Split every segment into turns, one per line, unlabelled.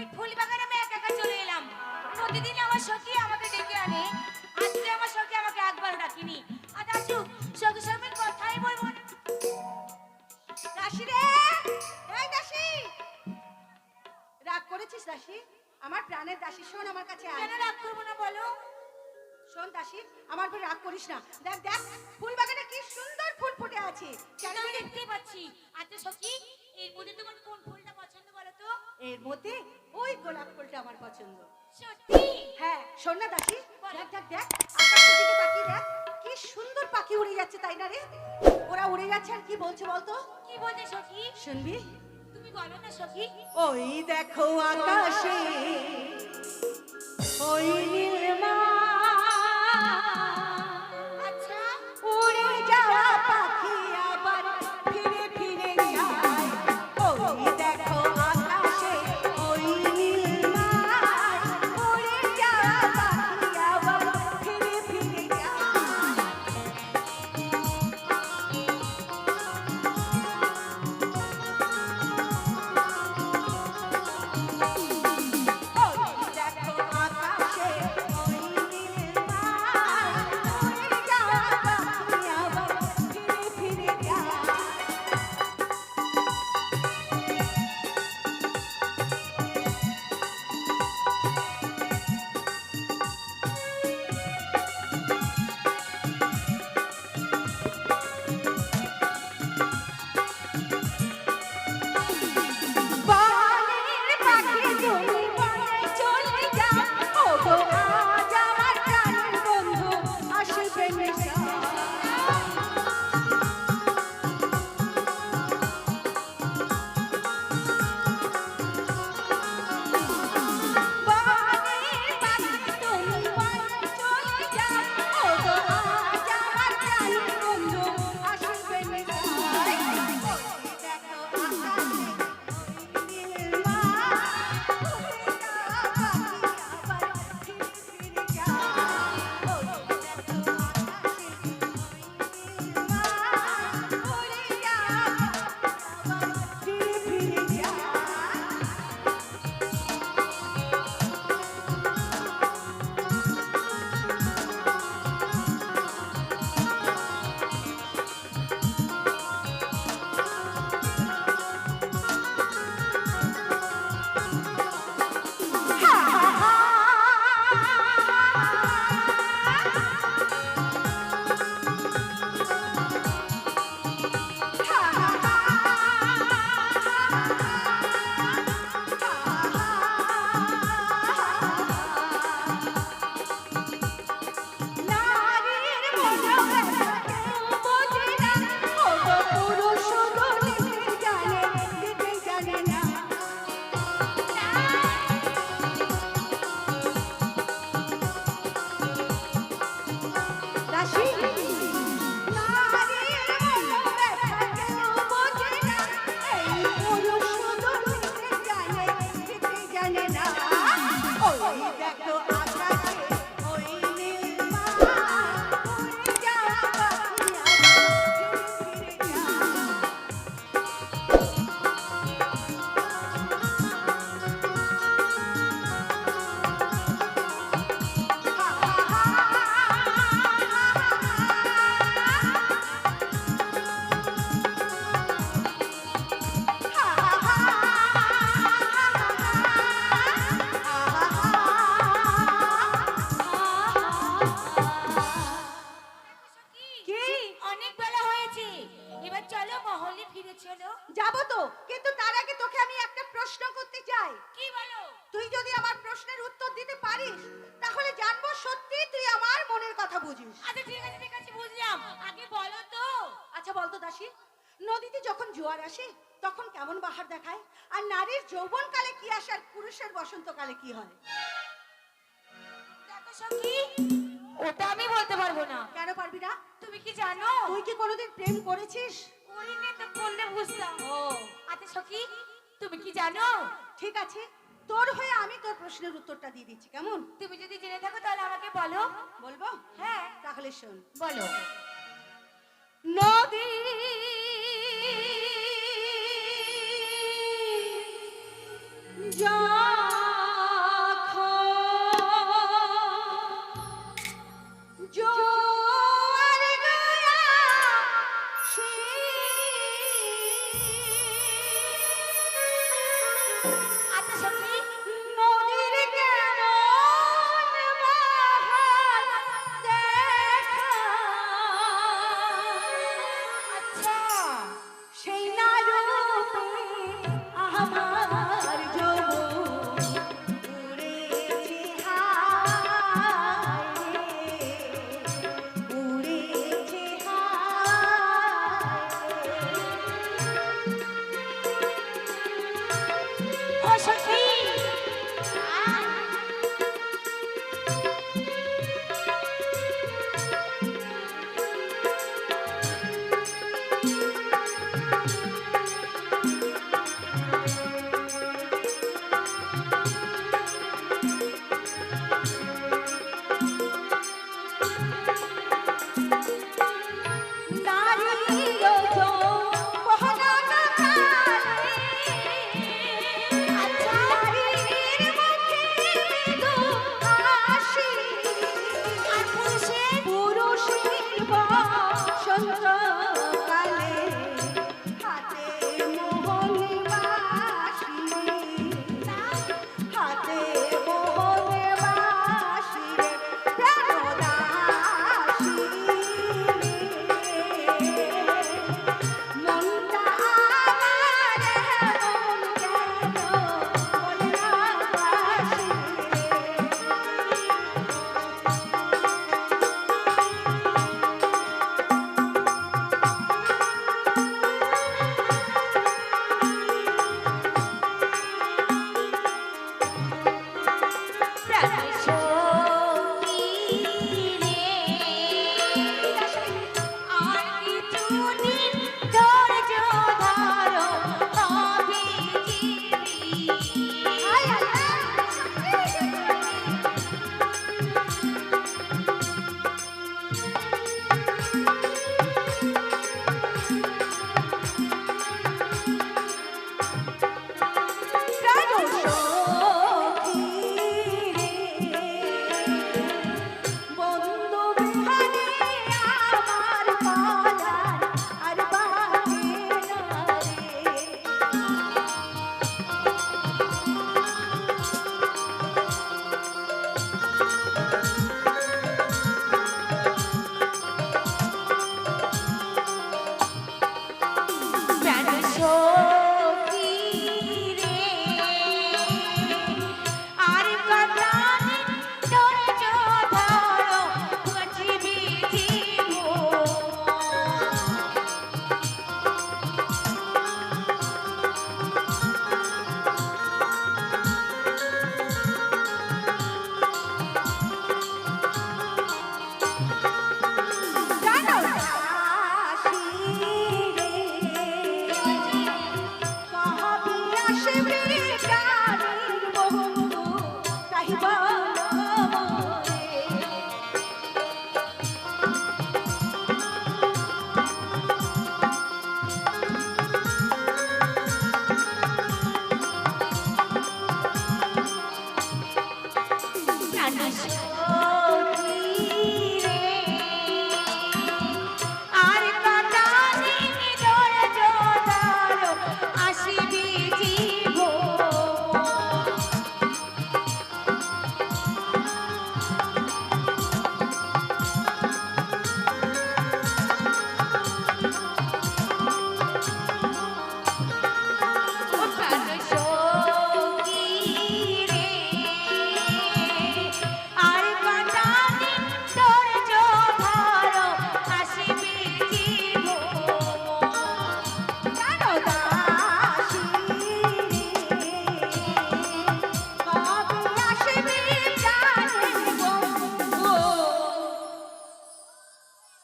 এই ফুল বাগানে আমি একা একা চলে এলাম। প্রতিদিন আমার সখী আমাকে ডেকে আনে। আজকে আমার সখী আমাকে একবার ডাকিনি। আর দাসু সখী সঙ্গে কথাই বলব।
দাসী রে এই দাসী! রাগ করেছিস দাসী? আমার প্রাণের দাসী শোন আমার কাছে আয়।
কেন রাগ করব না বলো?
শোন দাসী আমার উপর রাগ করিস না। দেখ দেখ ফুল বাগানে কি সুন্দর ফুল ফুটে আছে।
আমি দেখতেই পাচ্ছি। আচ্ছা সখী এর মধ্যে তোমার কোন ফুলটা পছন্দ বলো তো?
এর মধ্যে ওই গোলাপ ফুলটা আমার পছন্দ।
সত্যি?
হ্যাঁ শোন না দাসী দেখ দেখ দেখ আকাশের দিকে তাকিয়ে দেখ কি সুন্দর পাখি উড়ে যাচ্ছে তাই না রে? ওরা উড়ে যাচ্ছে আর কি বলছে বলতো?
কি বলছে সখী?
শুনবি?
তুমি বলো না সখী।
ওই দেখো আকাশে ওই নীলমা দাসী
চলো মহলে ফিরে চলো।
যাব তো কিন্তু তার আগে তোকে আমি একটা প্রশ্ন করতে চাই।
কি বলো?
তুই যদি আমার প্রশ্নের উত্তর দিতে পারিস তাহলে জানব সত্যি তুই আমার মনের কথা বুঝিস।
আচ্ছা ঠিক আছে ঠিক আছে বুঝলাম। আগে বলো তো।
আচ্ছা বলতো দাসী নদীতে যখন জোয়ার আসে তখন কেমন বাহার দেখায়? আর নারীর যৌবনকালে কি আসে আর পুরুষের বসন্তকালে কি হয়?
দেখো সখী ওটা আমি বলতে পারব না।
কেন পারবি না?
তুমি কি জানো?
তুই কি কোনোদিন প্রেম করেছিস?
করিনি তো করলে বুঝতাম।
ও।
আচ্ছা সখী তুমি কি জানো?
ঠিক আছে তোর হয়ে আমি তোর প্রশ্নের উত্তরটা দিয়ে দিচ্ছি কেমন?
তুমি যদি জেনে থাকো তাহলে আমাকে বলো।
বলব?
হ্যাঁ।
তাহলে শোন।
বলো।
নদী জল mucho. Oh.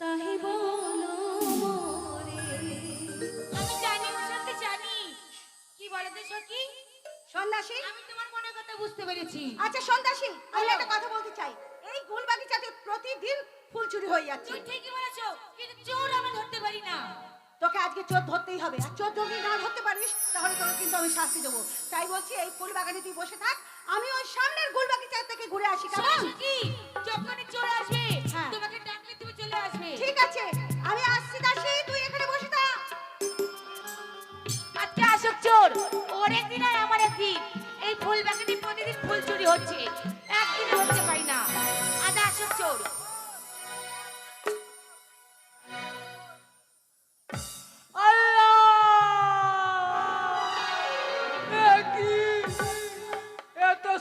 বলো
আমি জানি সত্যি জানি। কি বলতে সখী?
সন্ন্যাসী?
আমি তোমার মনের কথা বুঝতে পেরেছি।
আচ্ছা সন্ন্যাসী আমি একটা কথা বলতে চাই। এই গুল বাগিচাতে প্রতিদিন ফুল চুরি হয়ে যাচ্ছে।
তুই ঠিকই বলেছ কিন্তু চোর আমি ধরতে পারি না।
তোকে আজকে চোর ধরতেই হবে। আর চোর যদি না ধরতে পারিস তাহলে তোকে কিন্তু আমি শাস্তি দেবো। তাই বলছি এই ফুল বাগানে তুই বসে থাক। আমি ওই সামনের গুল বাগিচা থেকে ঘুরে আসি কেমন?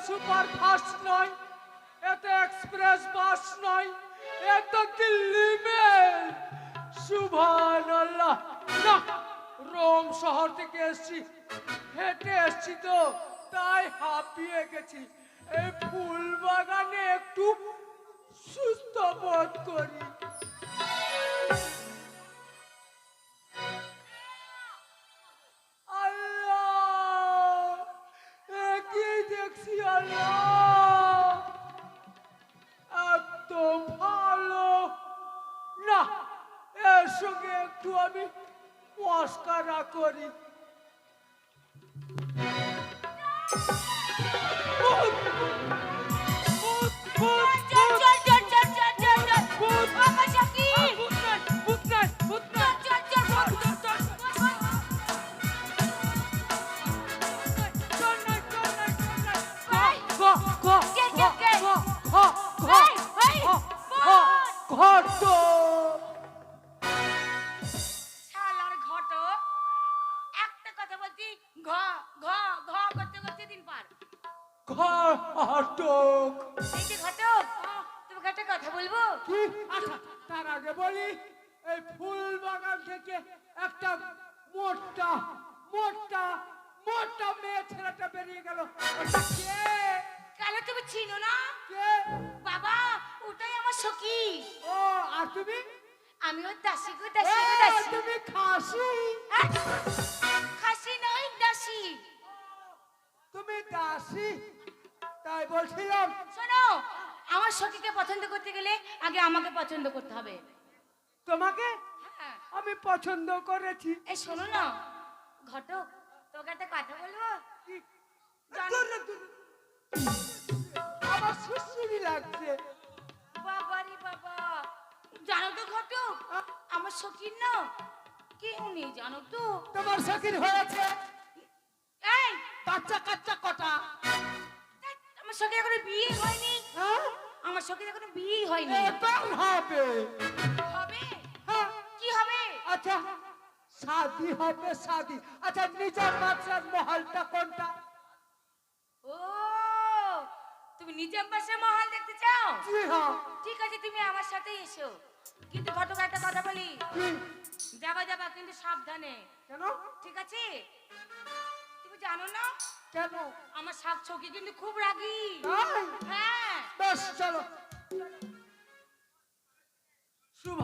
এত সুপার ফাস্ট নয় এত এক্সপ্রেস বাস নয় এত দিল্লি মেল। আল্লাহ না, রোম শহর থেকে এসছি, হেঁটে এসছি তো, তাই হাঁপিয়ে গেছি। এই ফুল বাগানে একটু সুস্থ বোধ করি। ঘ ঘ ঘ
করতে করতে দিন পার।
ঘটক।
এই যে ঘটক তোমাকে একটা কথা বলব?
কি? আচ্ছা, তার আগে বলি এই ফুল বাগান থেকে একটা মোটা মোটা মোটা মেয়ে ছেলেটা বেরিয়ে গেল। ওটা কে?
কেন তুমি চিনো না?
কে?
বাবা ওটাই আমার সখী।
ও আর তুমি?
আমি ওর দাসী গো দাসী গো দাসী।
তুমি খাসি?
হ্যাঁ?
তুমি দাসী তাই বলছিলাম।
শোনো আমার সখীকে পছন্দ করতে গেলে আগে আমাকে পছন্দ করতে হবে।
তোমাকে?
হ্যাঁ।
আমি পছন্দ করেছি।
এই শোনো না। ঘটক তোকে একটা কথা বলব?
রে, রে। আমার সুশ্রী লাগছে।
বাবারি বাবা। জানো তো ঘটক আমার সখীর না কেউ নেই জানো তো?
তোমার সখির হয়েছে। বাচ্চা কাচ্চা কটা?
আমার সখীর এখনও বিয়ে হয়নি।
হ্যাঁ?
আমার সখীর এখনও বিয়ে হয়নি।
এবার হবে।
হবে?
হ্যাঁ,
কি হবে?
আচ্ছা শাদি হবে শাদি। আচ্ছা নিজের বাচ্চার মহলটা কোনটা?
ও তুমি নিজের পাশে মহল দেখতে চাও?
জি হ্যাঁ।
ঠিক আছে তুমি আমার সাথে এসো। কিন্তু ঘটক একটা কথা বলি? যাবা যাবা কিন্তু সাবধানে।
কেন?
ঠিক আছে? জানো না?
কেন?
আমার সাপ ছকি কিন্তু খুব রাগি। হ্যাঁ।
বেশ চলো। শুভ